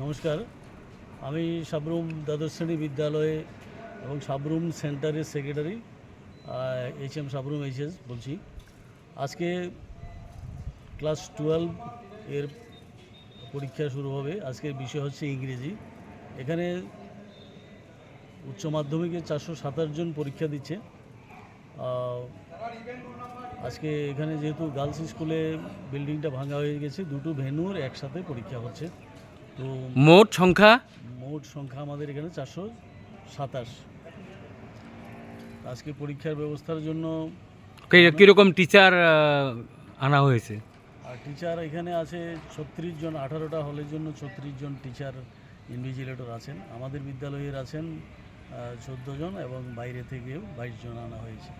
নমস্কার। আমি সাবরুম দ্বাদশ শ্রেণি বিদ্যালয়ে এবং সাবরুম সেন্টারের secretary H M Sabroom HS বলছি। আজকে ক্লাস টুয়েলভ এর পরীক্ষা শুরু হবে। আজকের বিষয় হচ্ছে ইংরেজি। এখানে উচ্চ মাধ্যমিকে চারশো সাতাশ জন পরীক্ষা দিচ্ছে। আজকে এখানে যেহেতু গার্লস স্কুলে বিল্ডিংটা ভাঙা হয়ে গেছে দুটো ভেন্যুর একসাথে পরীক্ষা হচ্ছে। তো মোট সংখ্যা? মোট সংখ্যা আমাদের এখানে চারশো সাতাশ। আজকে পরীক্ষার ব্যবস্থার জন্য কীরকম টিচার আনা হয়েছে? আর টিচার এখানে আছে ছত্রিশ জন, আঠারোটা হলের জন্য ছত্রিশ জন টিচার ইনভিজিলেটর আছেন। আমাদের বিদ্যালয়ের আছেন চোদ্দ জন এবং বাইরে থেকেও বাইশ জন আনা হয়েছে।